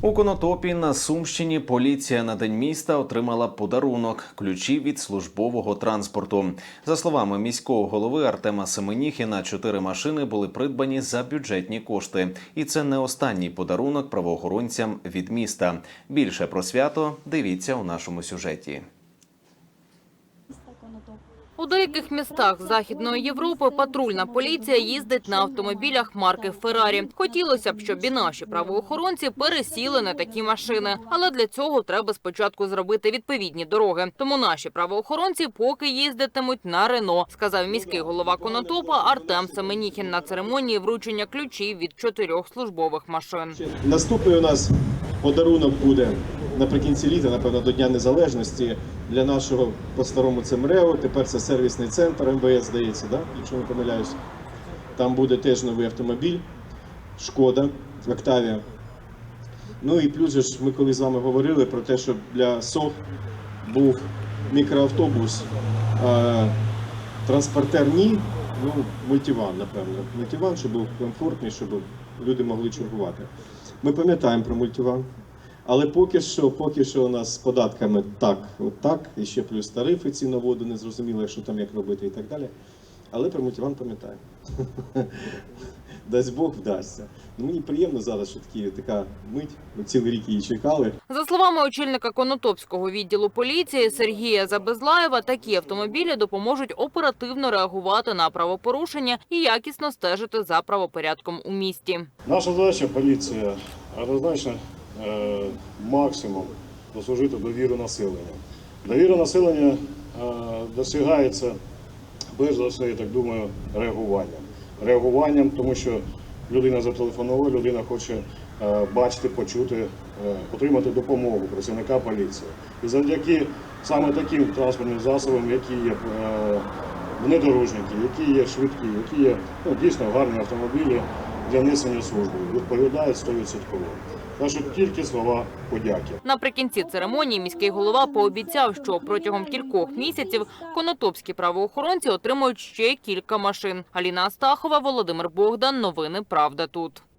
У Конотопі на Сумщині поліція на день міста отримала подарунок ключі від службового транспорту. За словами міського голови Артема Семеніхіна, чотири машини були придбані за бюджетні кошти, і це не останній подарунок правоохоронцям від міста. Більше про свято дивіться у нашому сюжеті. У деяких містах Західної Європи патрульна поліція їздить на автомобілях марки Феррарі. Хотілося б, щоб і наші правоохоронці пересіли на такі машини. Але для цього треба спочатку зробити відповідні дороги. Тому наші правоохоронці поки їздитимуть на Рено, сказав міський голова Конотопа Артем Семеніхін на церемонії вручення ключів від чотирьох службових машин. Наступний у нас подарунок буде наприкінці літа, напевно, до Дня Незалежності для нашого по-старому це МРЕО. Тепер це сервісний центр МВС, здається, да? якщо не помиляюсь. Там буде теж новий автомобіль, шкода, Октавія. Ну і плюс ж ми коли з вами говорили про те, що для СОХ був мікроавтобус, а транспортер ні, ну, мультиван, напевно. Мультиван, щоб був комфортний, щоб люди могли чергувати. Ми пам'ятаємо про мультиван. Але поки що, поки що у нас з податками так, от так, і ще плюс тарифи ці на воду, не зрозуміло, що там як робити і так далі. Але про мультиван пам'ятаємо. Дасть Бог вдасться. Ну, мені приємно зараз, що такі, така мить, ми цілий рік її чекали. За словами очільника Конотопського відділу поліції Сергія Забезлаєва, такі автомобілі допоможуть оперативно реагувати на правопорушення і якісно стежити за правопорядком у місті. Наша задача поліція однозначно максимум дослужити довіру населення. Довіра населення е, досягається перш за все, я так думаю, реагуванням. Реагуванням, тому що людина зателефонувала, людина хоче е, бачити, почути, е, отримати допомогу працівника поліції. І завдяки саме таким транспортним засобам, які є е, внедорожники, які є швидкі, які є ну, дійсно гарні автомобілі для несення служби, відповідають 100%. Що тільки слова подяки. Наприкінці церемонії міський голова пообіцяв, що протягом кількох місяців конотопські правоохоронці отримують ще кілька машин. Аліна Астахова, Володимир Богдан. Новини Правда тут.